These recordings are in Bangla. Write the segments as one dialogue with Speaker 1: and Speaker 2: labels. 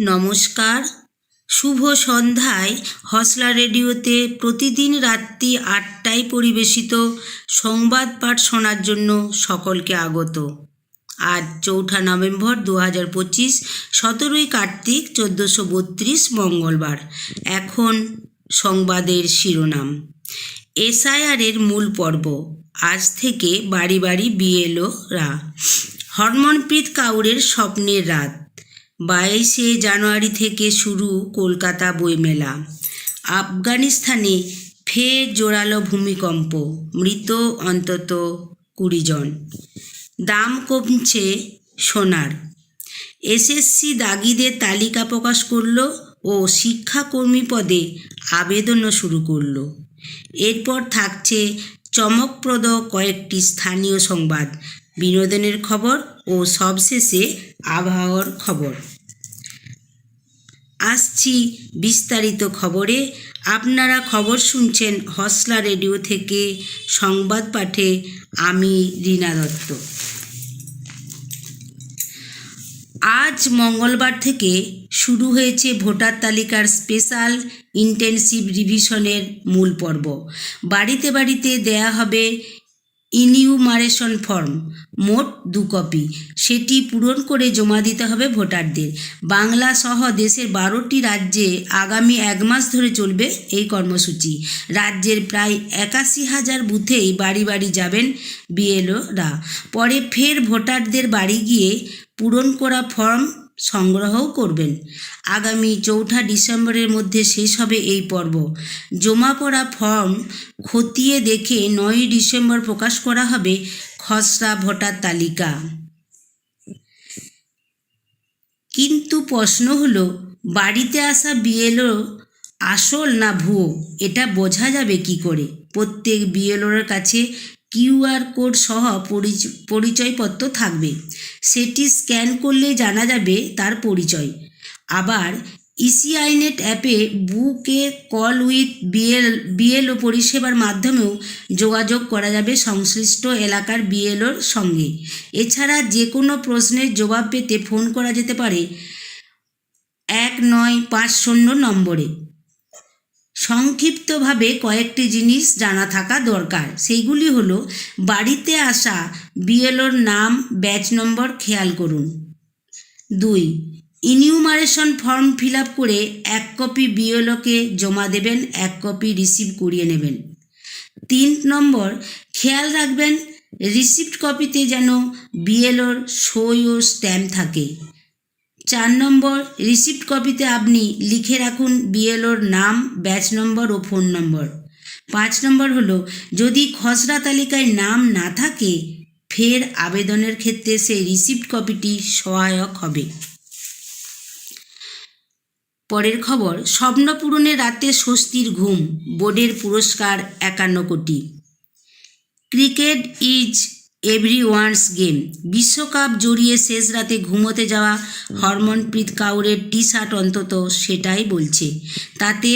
Speaker 1: নমস্কার। শুভ সন্ধ্যায় হসলা রেডিওতে প্রতিদিন রাত্রি আটটায় পরিবেশিত সংবাদ পাঠ শোনার জন্য সকলকে আগত। আজ চৌঠা নভেম্বর দু হাজার পঁচিশ, সতেরোই কার্তিক, চোদ্দোশো বত্রিশ, মঙ্গলবার। এখন সংবাদের শিরোনাম। এসআইআরের মূল পর্ব। আজ থেকে বাড়ি বাড়ি বিএলওরা হরমনপ্রীত কাউরের স্বপ্নের রাত। বাইশে জানুয়ারি থেকে শুরু কলকাতা বইমেলা। আফগানিস্তানে ফের জোরালো ভূমিকম্প, মৃত অন্তত কুড়ি জন। দাম কমছে সোনার। এসএসসি দাগিদের তালিকা প্রকাশ করল ও শিক্ষাকর্মী পদে আবেদনও শুরু করল। এরপর থাকছে চমকপ্রদ কয়েকটি স্থানীয় সংবাদ। বিনোদনের খবর ও সবশেষে আবহাওয়ার খবর। আসছি বিস্তারিত খবরে। আপনারা খবর শুনছেন হসলা রেডিও থেকে, সংবাদ পাঠে আমি রীনা দত্ত। আজ মঙ্গলবার থেকে শুরু হয়েছে ভোটার তালিকার স্পেশাল ইন্টেনসিভ রিভিশনের মূল পর্ব। বাড়িতে বাড়িতে দেয়া হবে ইনিউমারেশন ফর্ম, মোট দু কপি। সেটি পূরণ করে জমা দিতে হবে ভোটারদের। বাংলা সহ দেশের বারোটি রাজ্যে আগামী এক মাস ধরে চলবে এই কর্মসূচি। রাজ্যের প্রায় একাশি হাজার বুথেই বাড়ি বাড়ি যাবেন বিএলওরা। পরে ফের ভোটারদের বাড়ি গিয়ে পূরণ করা ফর্ম সংগ্রহও করবেন। আগামী চৌঠা ডিসেম্বরের মধ্যে শেষ হবে এই পর্ব। জমা পড়া ফর্ম খতিয়ে দেখে নয়ই ডিসেম্বর প্রকাশ করা হবে খসড়া ভোটার তালিকা। কিন্তু প্রশ্ন হলো, বাড়িতে আসা বিএলও আসল না ভুয়ো? এটা বোঝা যাবে কি করে? প্রত্যেক বিএলওর কাছে কিউআর কোড সহ পরিচ- পরিচয়পত্র থাকবে। সেটি স্ক্যান করলে জানা যাবে তার পরিচয়। আবার ইসিআইনেট অ্যাপে বুকে কল উইথ বিএল, বিএলও পরিষেবার মাধ্যমেও যোগাযোগ করা যাবে সংশ্লিষ্ট এলাকার বিএলওর সঙ্গে। এছাড়া যে কোনো প্রশ্নের জবাব পেতে ফোন করা যেতে পারে এক নয় পাঁচ শূন্য নম্বরে। সংক্ষিপ্তভাবে কয়েকটি জিনিস জানা থাকা দরকার। সেইগুলি হলো, বাড়িতে আসা বিএলওর নাম, ব্যাচ নম্বর খেয়াল করুন। দুই, ইনিউমারেশন ফর্ম ফিল করে এক কপি বিএলওকে জমা দেবেন, এক কপি রিসিভ করিয়ে নেবেন। তিন নম্বর, খেয়াল রাখবেন, রিসিপ্ট কপিতে যেন বিএলওর সই ও স্ট্যাম্প থাকে। চার নম্বর রিসিপ্ট কপিতে আপনি লিখে রাখুন বিএলওর নাম ব্যাচ নম্বর ও ফোন নম্বর পাঁচ নম্বর হলো, যদি খসড়া তালিকায় নাম না থাকে, ফের আবেদনের ক্ষেত্রে সেই রিসিপ্ট কপিটি সহায়ক হবে। পরের খবর স্বপ্ন পূরণে রাতে স্বস্তির ঘুম, বোর্ডের পুরস্কার একান্ন কোটি। Cricket is every one's game. বিশ্বকাপ জড়িয়ে শেষ রাতে ঘুমোতে যাওয়া হরমনপ্রীত কাউরের টি শার্ট অন্তত সেটাই বলছে। তাতে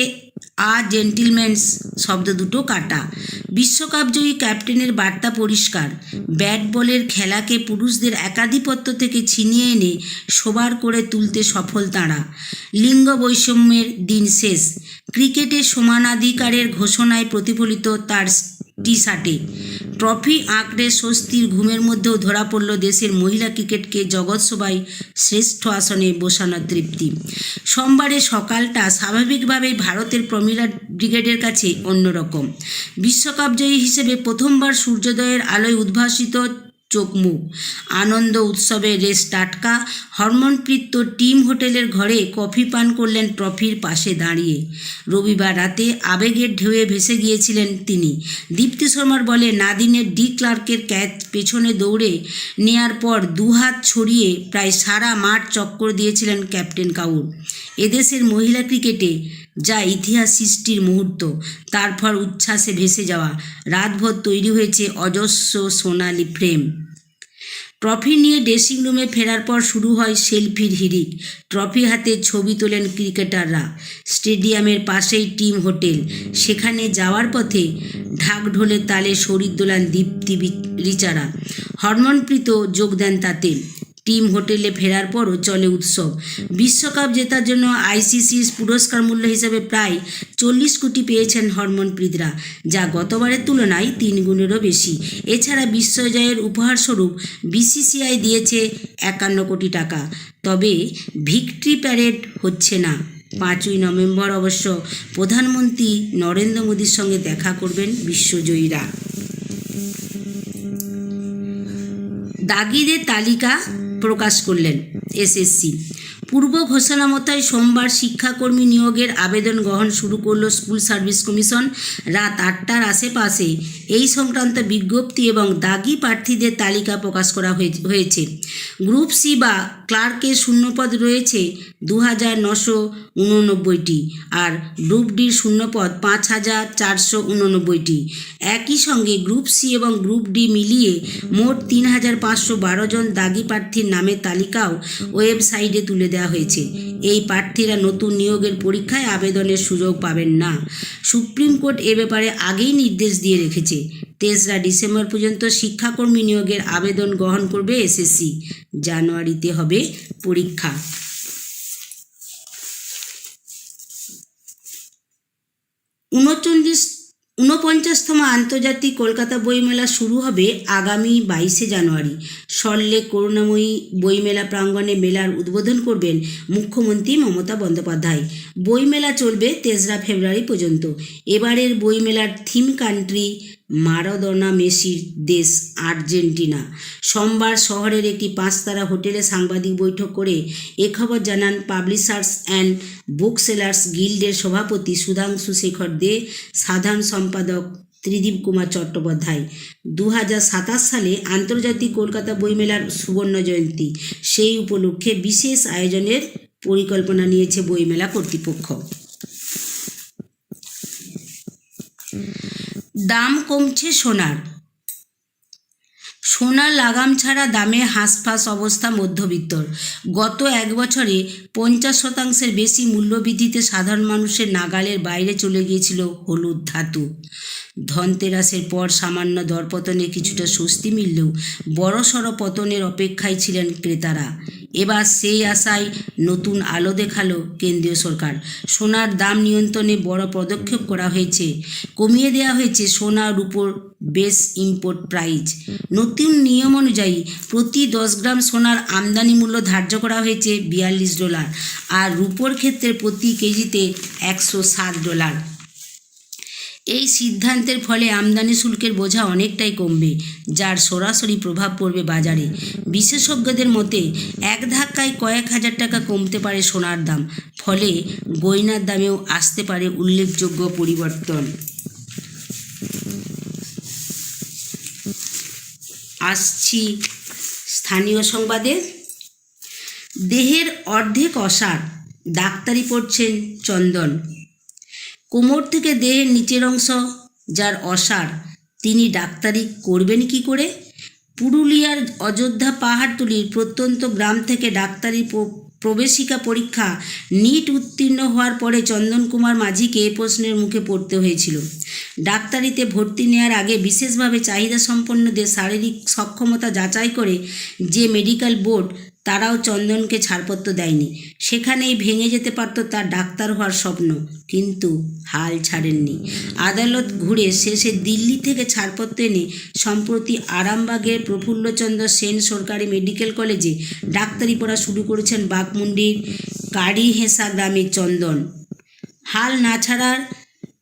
Speaker 1: আ জেন্টিলম্যানস শব্দ দুটো কাটা। বিশ্বকাপ জয়ী ক্যাপ্টেনের বার্তা পরিষ্কার। ব্যাট বলের খেলাকে পুরুষদের একাধিপত্য থেকে ছিনিয়ে এনে সবার করে তুলতে সফল তাঁরা। লিঙ্গ বৈষম্যের দিন শেষ। ক্রিকেটে সমানাধিকারের ঘোষণায় প্রতিফলিত তার টি শার্টে ট্রফি আঁকড়ে স্বস্তির ঘুমের মধ্যেও ধরা পড়ল দেশের মহিলা ক্রিকেটকে জগৎসভায় শ্রেষ্ঠ আসনে বসানোর তৃপ্তি। সোমবারে সকালটা স্বাভাবিকভাবেই ভারতের প্রমিলা ব্রিগেডের কাছে অন্যরকম। বিশ্বকাপ জয়ী হিসেবে প্রথমবার সূর্যোদয়ের আলোয় উদ্ভাসিত চোখ মুখ আনন্দ উৎসবের রেস টাটকা, হরমনপ্রীত টিম হোটেলের ঘরে কফি পান করলেন ট্রফির পাশে দাঁড়িয়ে। রবিবার রাতে আবেগের ঢেউয়ে ভেসে গিয়েছিলেন তিনি। দীপ্তি শর্মার বলে নাদিনের ডি ক্লার্কের ক্যাচ পেছনে দৌড়ে নেয়ার পর দুহাত ছড়িয়ে প্রায় সারা মাঠ চক্কর দিয়েছিলেন ক্যাপ্টেন কাউর। এদেশের মহিলা ক্রিকেটে যা ইতিহাস সৃষ্টির মুহূর্ত তারপর উচ্ছ্বাসে ভেসে যাওয়া। রাতভর তৈরি হয়েছে অজস্র সোনালি ফ্রেম ট্রফি নিয়ে ড্রেসিং রুমে ফেরার পর শুরু হয় সেলফির হিড়িক। ট্রফি হাতে ছবি তোলেন ক্রিকেটাররা। স্টেডিয়ামের পাশেই টিম হোটেল। সেখানে যাওয়ার পথে ঢাক ঢোলের তালে শরীর দোলান দীপ্তি রিচারা। হরমনপ্রীত যোগ দেন তাতে। টিম হোটেলে ফেরার পরও চলে উৎসব। বিশ্বকাপ জেতার জন্য আইসিসি পুরস্কার মূল্য হিসেবে প্রায় চল্লিশ কোটি পেয়েছেন হরমনপ্রীতরা, যা গতবারের তুলনায় তিন গুণেরও বেশি। এছাড়া বিশ্বজয়ের উপহারস্বরূপ বিসিসিআই দিয়েছে একান্ন কোটি টাকা। তবে ভিক্টরি প্যারেড হচ্ছে না। পাঁচই নভেম্বর অবশ্য প্রধানমন্ত্রী নরেন্দ্র মোদীর সঙ্গে দেখা করবেন বিশ্বজয়ীরা। দাগিদের তালিকা প্রকাশ করলেন এসএসসি। পূর্ব ঘোষণা মতোই সোমবার শিক্ষাকর্মী নিয়োগের আবেদন গ্রহণ শুরু করল স্কুল সার্ভিস কমিশন রাত আটটার আশেপাশে। এই সংক্রান্ত বিজ্ঞপ্তি এবং দাগি প্রার্থীদের তালিকা প্রকাশ করা হয়ে- হয়েছে। গ্রুপ সি বা ক্লার্কের শূন্যপদ রয়েছে দু হাজার নশো উননব্বইটি আর গ্রুপ ডির শূন্যপদ পাঁচ হাজার চারশো উননব্বইটি। একই সঙ্গে গ্রুপ সি এবং গ্রুপ ডি মিলিয়ে মোট তিন হাজার পাঁচশো বারো জন দাগি প্রার্থীর নামের তালিকাও ওয়েবসাইটে তুলে দেওয়া হয়েছে। এই প্রার্থীরা নতুন নিয়োগের পরীক্ষায় আবেদনের সুযোগ পাবেন না। সুপ্রিম কোর্ট এ ব্যাপারে আগেই নির্দেশ দিয়ে রেখেছে। তেসরা ডিসেম্বর পর্যন্ত শিক্ষাকর্মী নিয়োগের আবেদন গ্রহণ করবে এসএসসি। জানুয়ারিতে হবে পরীক্ষা। উনচল্লিশ ঊনপঞ্চাশতম আন্তর্জাতিক কলকাতা বইমেলা শুরু হবে আগামী বাইশে জানুয়ারি। সল্লেক করুণাময়ী বইমেলা প্রাঙ্গণে মেলার উদ্বোধন করবেন মুখ্যমন্ত্রী মমতা বন্দ্যোপাধ্যায়। বইমেলা চলবে তেসরা ফেব্রুয়ারি পর্যন্ত। এবারের বইমেলার থিম কান্ট্রি মারাদোনা মেসির দেশ আর্জেন্টিনা। সোমবার শহরের একটি পাঁচতারা হোটেলে সাংবাদিক বৈঠক করে এ খবর জানান পাবলিশার্স অ্যান্ড বুক সেলার্স গিল্ডের সভাপতি সুধাংশু শেখর দে, সাধারণ সম্পাদক ত্রিদীপ কুমার চট্টোপাধ্যায়। দু হাজার সাতাশ সালে আন্তর্জাতিক কলকাতা বইমেলার সুবর্ণ জয়ন্তী। সেই উপলক্ষে বিশেষ আয়োজনের পরিকল্পনা নিয়েছে বইমেলা কর্তৃপক্ষ। দাম কমছে সোনার। সোনা লাগাম ছাড়া দামে হাঁসফাঁস অবস্থা মধ্যবিত্তর। গত এক বছরে পঞ্চাশ শতাংশের বেশি মূল্যবৃদ্ধিতে সাধারণ মানুষের নাগালের বাইরে চলে গিয়েছিল হলুদ ধাতু। ধনতেরাসের পর সামান্য দরপতনে কিছুটা স্বস্তি মিললেও বড়সড় পতনের অপেক্ষায় ছিলেন ক্রেতারা। এবার সেই আশায় নতুন আলো দেখাল কেন্দ্রীয় সরকার। সোনার দাম নিয়ন্ত্রণে বড় পদক্ষেপ করা হয়েছে। কমিয়ে দেওয়া হয়েছে সোনার উপর বেস ইম্পোর্ট প্রাইস নতুন নিয়ম অনুযায়ী প্রতি দশ গ্রাম সোনার আমদানি মূল্য ধার্য করা হয়েছে বিয়াল্লিশ ডলার আর রূপোর ক্ষেত্রে প্রতি কেজিতে একশো সাত ডলার। এই সিদ্ধান্তের ফলে আমদানি শুল্কের বোঝা অনেকটাই কমবে, যার সরাসরি প্রভাব পড়বে বাজারে। বিশেষজ্ঞদের মতে, এক ধাক্কায় কয়েক হাজার টাকা কমতে পারে সোনার দাম, ফলে গয়নার দামেও আসতে পারে উল্লেখযোগ্য পরিবর্তন। আসছি স্থানীয় সংবাদে। দেহের অর্ধেক অসার, ডাক্তারি পড়ছেন চন্দন। কোমর থেকে দেহের নিচের অংশ, যার অসার, তিনি ডাক্তারি করবেন কি করে? পুরুলিয়ার অযোধ্যা পাহাড়তলির প্রত্যন্ত গ্রাম থেকে ডাক্তারি প্রবেশিকা পরীক্ষা নিট উত্তীর্ণ হওয়ার পরে চন্দন কুমার মাঝিকে এ প্রশ্নের মুখে পড়তে হয়েছিল। ডাক্তারিতে ভর্তি নেওয়ার আগে বিশেষভাবে চাহিদা সম্পন্নদের শারীরিক সক্ষমতা যাচাই করে যে মেডিকেল বোর্ড তারাও চন্দনকে ছাড়পত্র দেয়নি। সেখানেই ভেঙে যেতে পারত তার ডাক্তার হওয়ার স্বপ্ন। কিন্তু হাল ছাড়েননি। আদালত ঘুরে শেষে দিল্লি থেকে ছাড়পত্র এনে সম্প্রতি আরামবাগের প্রফুল্লচন্দ্র সেন সরকারি মেডিকেল কলেজে ডাক্তারি পড়া শুরু করেছেন বাঘমুন্ডির কাড়িহেসা গ্রামের চন্দন। হাল না ছাড়ার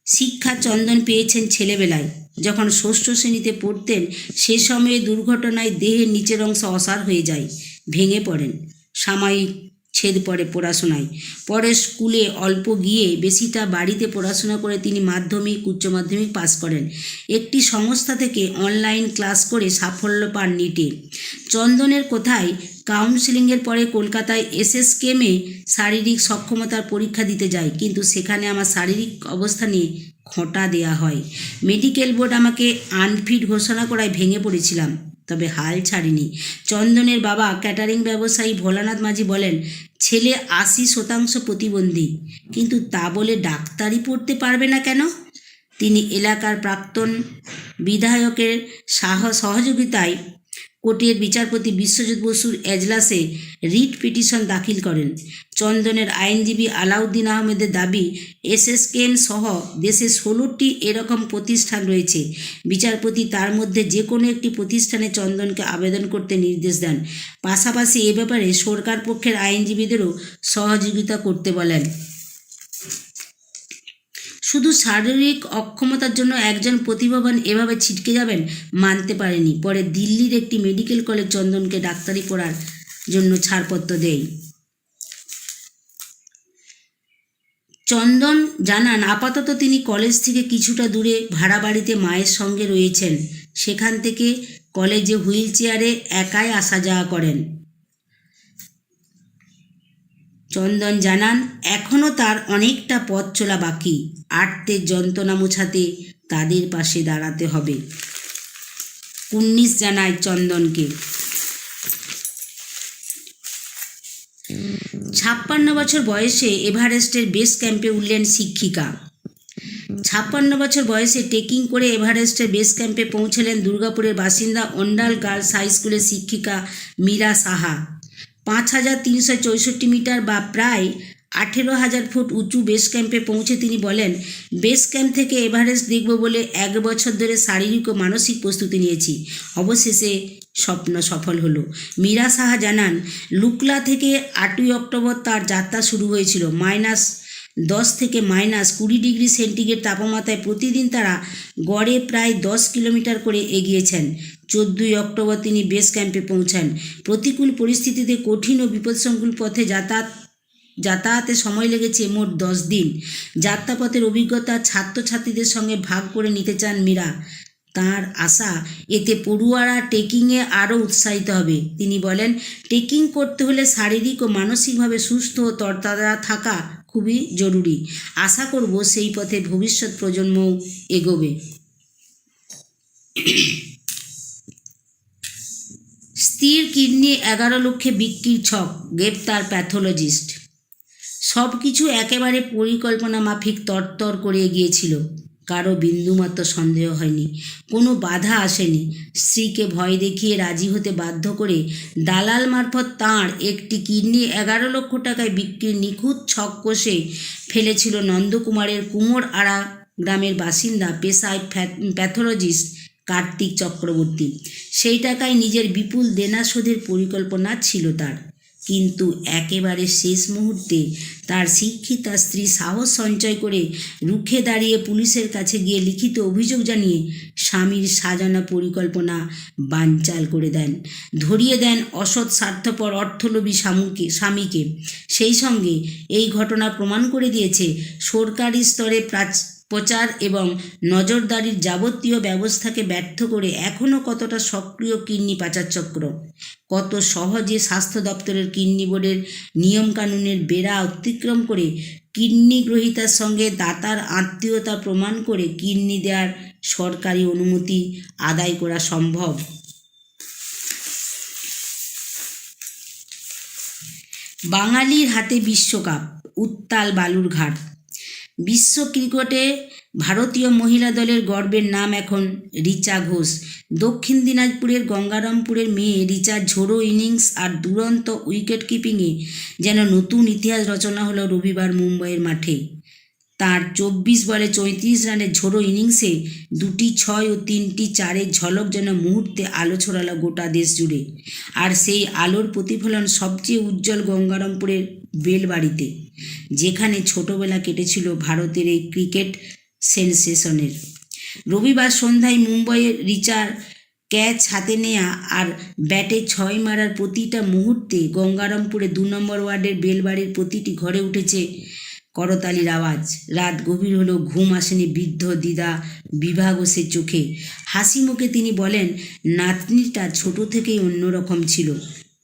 Speaker 1: শিক্ষা চন্দন পেয়েছেন ছেলেবেলায়। যখন ষষ্ঠ শ্রেণীতে পড়তেন, সে সময়ে দুর্ঘটনায় দেহের নিচের অংশ অসার হয়ে যায়। ভেঙে পড়েন। সাময়িক ছেদ পড়ে পড়াশোনায়। পরে স্কুলে অল্প গিয়ে বেশিটা বাড়িতে পড়াশোনা করে তিনি মাধ্যমিক, উচ্চ মাধ্যমিক পাস করেন। একটি সংস্থা থেকে অনলাইন ক্লাস করে সাফল্য পান নিটে। চন্দনের কোথায় কাউন্সেলিংয়ের পরে কলকাতায় এসএসকেমে শারীরিক সক্ষমতার পরীক্ষা দিতে যাই কিন্তু সেখানে আমার শারীরিক অবস্থা নিয়ে খোঁটা দেয়া হয়। মেডিকেল বোর্ড আমাকে আনফিট ঘোষণা করায় ভেঙে পড়েছিলাম। তবে হাল ছাড়িনি। চন্দনের বাবা ক্যাটারিং ব্যবসায়ী ভোলানাথ মাঝি বলেন, ছেলে আশি শতাংশ প্রতিবন্ধী, কিন্তু তা বলে ডাক্তারি পড়তে পারবে না কেন? তিনি এলাকার প্রাক্তন বিধায়কের সাহ সহযোগিতায় কোর্টের বিচারপতি বিশ্বজিৎ বসুর এজলাসে রিট পিটিশন দাখিল করেন। চন্দনের আইনজীবী আলাউদ্দিন আহমেদের দাবি, এসএসকেএম সহ দেশে ষোলোটি এরকম প্রতিষ্ঠান রয়েছে। বিচারপতি তার মধ্যে যে কোনো একটি প্রতিষ্ঠানে চন্দনকে আবেদন করতে নির্দেশ দেন। পাশাপাশি এ ব্যাপারে সরকার পক্ষের আইনজীবীদেরও সহযোগিতা করতে বলেন। শুধু শারীরিক অক্ষমতার জন্য একজন প্রতিভাবান এভাবে ছিটকে যাবেন মানতে পারেনি। পরে দিল্লির একটি মেডিকেল কলেজ চন্দনকে ডাক্তারি পড়ার জন্য ছাড়পত্র দেয়। চন্দন জানান, আপাতত তিনি কলেজ থেকে কিছুটা দূরে ভাড়া বাড়িতে মায়ের সঙ্গে রয়েছেন। সেখান থেকে কলেজে হুইল চেয়ারে একাই আসা যাওয়া করেন। চন্দন জানান এখনও তার অনেকটা পথ চলা বাকি। আর্তের যন্ত্রণা মোছাতে তাদের পাশে দাঁড়াতে হবে। কুন্নিস জানায় চন্দনকে। ছাপ্পান্ন বছর বয়সে এভারেস্টের বেস ক্যাম্পে উঠলেন শিক্ষিকা। ছাপ্পান্ন বছর বয়সে ট্রেকিং করে এভারেস্টের বেস ক্যাম্পে পৌঁছলেন দুর্গাপুরের বাসিন্দা অন্ডাল গার্লস হাই স্কুলের শিক্ষিকা মীরা সাহা। পাঁচ হাজার তিনশো চৌষট্টি মিটার বা প্রায় আঠেরো হাজার ফুট উঁচু বেস ক্যাম্পে পৌঁছে তিনি বলেন বেস ক্যাম্প থেকে এভারেস্ট দেখব বলে এক বছর ধরে শারীরিক ও মানসিক প্রস্তুতি নিয়েছি। অবশেষে স্বপ্ন সফল হলো। মীরা সাহা জানান, লুকলা থেকে আটই অক্টোবর তার যাত্রা শুরু হয়েছিল, মাইনাস দশ থেকে মাইনাস কুড়ি ডিগ্রি সেন্টিগ্রেড তাপমাত্রায় প্রতিদিন তারা গড়ে প্রায় দশ কিলোমিটার করে এগিয়েছেন। চোদ্দই অক্টোবর তিনি বেস ক্যাম্পে পৌঁছান। প্রতিকূল পরিস্থিতিতে কঠিন ও বিপদসংকুল পথে যাতায়াত, যাতায়াতে সময় লেগেছে মোট দশ দিন। যাত্রাপথের অভিজ্ঞতা ছাত্রছাত্রীদের সঙ্গে ভাগ করে নিতে চান মীরা। তার আশা, এতে পড়ুয়ারা ট্রেকিংয়ে আরও উৎসাহিত হবে। তিনি বলেন, ট্রেকিং করতে হলে শারীরিক ও মানসিকভাবে সুস্থ ও তরতাজা থাকা খুবই জরুরি। আশা করব সেই পথে ভবিষ্যৎ প্রজন্ম এগোবে। স্থির কিডনি এগারো লক্ষে বিক্রির ছক, গ্রেপ্তার প্যাথোলজিস্ট। সব কিছু একেবারে পরিকল্পনা মাফিক তরতর করে এগিয়েছিল কারও বিন্দুমাত্র সন্দেহ হয়নি। কোনো বাধা আসেনি। স্ত্রীকে ভয় দেখিয়ে রাজি হতে বাধ্য করে দালাল মারফত তাঁর একটি কিডনি এগারো লক্ষ টাকায় বিক্রির নিখুঁত ছক কষে ফেলেছিল নন্দকুমারের কুমোর আড়া গ্রামের বাসিন্দা, পেশায় প্যাথোলজিস্ট কার্তিক চক্রবর্তী। সেই টাকায় নিজের বিপুল দেনা শোধের পরিকল্পনা ছিল তার। কিন্তু একেবারে শেষ মুহূর্তে তার শিক্ষিতা স্ত্রী সাহস সঞ্চয় করে রুখে দাঁড়িয়ে পুলিশের কাছে গিয়ে লিখিত অভিযোগ জানিয়ে স্বামীর সাজানো পরিকল্পনা বানচাল করে দেন। ধরিয়ে দেন অসৎ, স্বার্থপর অর্থলোভী স্বামীকে স্বামীকে। সেই সঙ্গে এই ঘটনা প্রমাণ করে দিয়েছে সরকারি স্তরে প্রাচ প্রচার এবং নজরদারির যাবতীয় ব্যবস্থাকে ব্যর্থ করে এখনও কতটা সক্রিয় কিডনি পাচার চক্র? কত সহজে স্বাস্থ্য দপ্তরের কিডনি বোর্ডের নিয়মকানুনের বেড়া অতিক্রম করে কিডনি গ্রহীতার সঙ্গে দাতার আত্মীয়তা প্রমাণ করে কিডনি দেওয়ার সরকারি অনুমতি আদায় করা সম্ভব? বাঙালির হাতে বিশ্বকাপ, উত্তাল বালুরঘাট বিশ্ব ক্রিকেটে ভারতীয় মহিলা দলের গর্বের নাম এখন রিচা ঘোষ। দক্ষিণ দিনাজপুরের গঙ্গারামপুরের মেয়ে রিচার ঝোড়ো ইনিংস আর দুরন্ত উইকেট কিপিংয়ে যেন নতুন ইতিহাস রচনা হলো রবিবার মুম্বইয়ের মাঠে। তার চব্বিশ বলে চৌত্রিশ রানের ঝোড়ো ইনিংসে দুটি ছয় ও তিনটি চারের ঝলক যেন মুহূর্তে আলো ছড়ালো গোটা দেশ জুড়ে। আর সেই আলোর প্রতিফলন সবচেয়ে উজ্জ্বল গঙ্গারামপুরের বেলবাড়িতে, যেখানে ছোটবেলা কেটেছিল ভারতের এই ক্রিকেট সেন্সেশনের। রবিবার সন্ধ্যায় মুম্বইয়ের রিচার ক্যাচ হাতে নেয়া আর ব্যাটে ছয় মারার প্রতিটা মুহূর্তে গঙ্গারামপুরে দু নম্বর ওয়ার্ডের বেলবাড়ির প্রতিটি ঘরে উঠেছে করতালির আওয়াজ। রাত গভীর হলো, ঘুম আসেনি বৃদ্ধ দিদা বিভাগ সে চোখে। হাসি মুখে তিনি বলেন, নাতনিটা ছোট থেকেই অন্যরকম ছিল।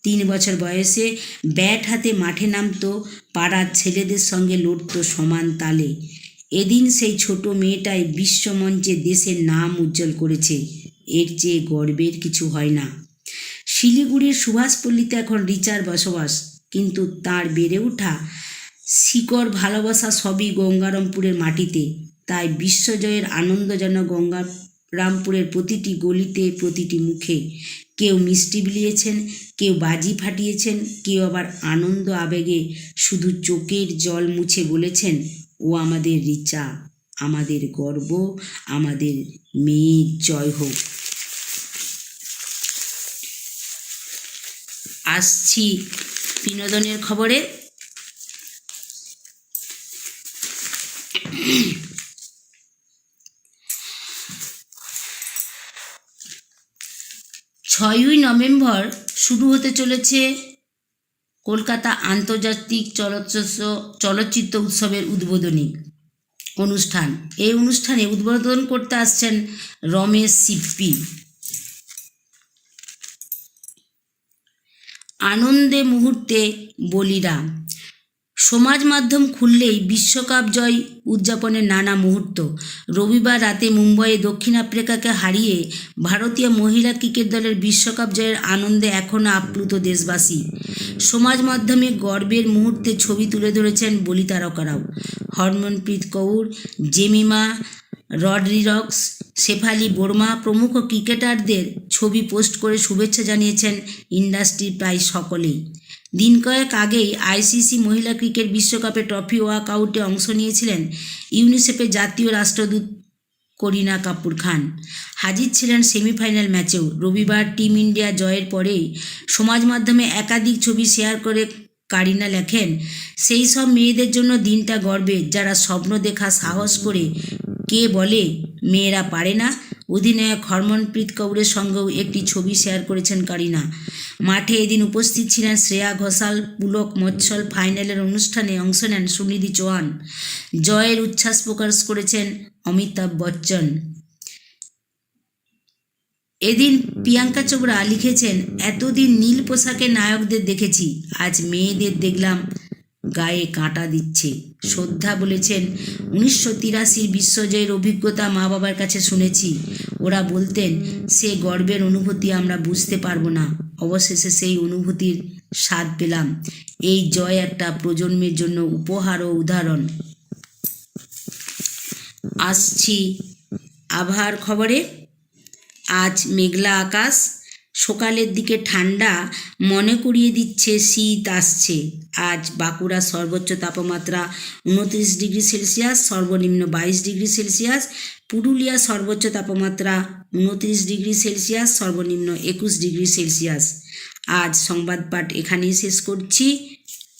Speaker 1: তিন বছর বয়সে ব্যাট হাতে মাঠে নামতো, পাড়ার ছেলেদের সঙ্গে লড়তো সমান তালে। এদিন সেই ছোট মেয়েটাই বিশ্বমঞ্চে দেশের নাম উজ্জ্বল করেছে। এর চেয়ে গর্বের কিছু হয় না। শিলিগুড়ির সুভাষপল্লীতে এখন রিচার বসবাস, কিন্তু তার বেড়ে ওঠা শিকড় ভালোবাসা সবই গঙ্গারামপুরের মাটিতে। তাই বিশ্বজয়ের আনন্দ যেন গঙ্গারামপুরের প্রতিটি গলিতে, প্রতিটি মুখে। কেউ মিষ্টি বিলিয়েছেন, কেউ বাজি ফাটিয়েছেন, কেউ আবার আনন্দ আবেগে শুধু চোখের জল মুছে বলেছেন, ও আমাদের রিচা, আমাদের গর্ব, আমাদের মেয়ের জয় হোক। আসছি বিনোদনের খবরে। ছয়ই নভেম্বর শুরু হতে চলেছে কলকাতা আন্তর্জাতিক চলচ্চিত্র চলচ্চিত্র উৎসবের উদ্বোধনী অনুষ্ঠান। এই অনুষ্ঠানে উদ্বোধন করতে আসছেন রমেশ সিপ্পি। আনন্দে মুহূর্তে বলিরাম। সমাজ মাধ্যম খুললেই বিশ্বকাপ জয় উদযাপনের নানা মুহূর্ত। রবিবার রাতে মুম্বইয়ে দক্ষিণ আফ্রিকাকে হারিয়ে ভারতীয় মহিলা ক্রিকেট দলের বিশ্বকাপ জয়ের আনন্দে এখনও আপ্লুত দেশবাসী। সমাজ মাধ্যমে গর্বের মুহূর্তে ছবি তুলে ধরেছেন বলি তারকারাও। হরমনপ্রীত কৌর, জেমিমা রডরিরক্স শেফালি বর্মা প্রমুখ ক্রিকেটারদের ছবি পোস্ট করে শুভেচ্ছা জানিয়েছেন ইন্ডাস্ট্রির প্রায় সকলেই। দিন কয়েক আগেই আইসিসি মহিলা ক্রিকেট বিশ্বকাপে ট্রফি ওয়াক আউটে অংশ নিয়েছিলেন ইউনিসেফের জাতীয় রাষ্ট্রদূত করিনা কাপুর খান। হাজির ছিলেন সেমিফাইনাল ম্যাচেও। রবিবার টিম ইন্ডিয়া জয়ের পরেই সমাজ মাধ্যমে একাধিক ছবি শেয়ার করে কারিনা লেখেন, সেই সব মেয়েদের জন্য দিনটা গর্বের। যারা স্বপ্ন দেখা, সাহস করে কে বলে, মেয়েরা পারে না। অধিনায়ক হরমনপ্রীত কৌরের সঙ্গেও একটি ছবি শেয়ার করেছেন কারিনা। মাঠে এদিন উপস্থিত ছিলেন শ্রেয়া ঘোষাল, পুলক মৎসল ফাইনালের অনুষ্ঠানে অংশ নেন সুনিধি চৌহান। জয়ের উচ্ছ্বাস প্রকাশ করেছেন অমিতাভ বচ্চন। এদিন প্রিয়াঙ্কা চোপড়া লিখেছেন, এতদিন নীল পোশাকে নায়কদের দেখেছি, আজ মেয়েদের দেখলাম গায়ে কাঁটা দিচ্ছে। শ্রদ্ধা বলেছেন, উনিশশো তিরাশির বিশ্বজয়ের অভিজ্ঞতা মা বাবার কাছে শুনেছি। ওরা বলতেন, সে গর্বের অনুভূতি আমরা বুঝতে পারব না। অবশেষে সেই অনুভূতির স্বাদ পেলাম। এই জয় একটা প্রজন্মের জন্য উপহার ও উদাহরণ। আসছি আবহাওয়ার খবরে। আজ মেঘলা আকাশ সকালের দিকে ঠান্ডা মনে করিয়ে দিচ্ছে, শীত আসছে। আজ বাঁকুড়া সর্বোচ্চ তাপমাত্রা উনত্রিশ ডিগ্রি সেলসিয়াস, সর্বনিম্ন বাইশ ডিগ্রি সেলসিয়াস। পুরুলিয়া সর্বোচ্চ তাপমাত্রা উনত্রিশ ডিগ্রি সেলসিয়াস, সর্বনিম্ন একুশ ডিগ্রি সেলসিয়াস। আজ সংবাদ পাঠ এখানেই শেষ করছি।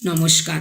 Speaker 1: নমস্কার।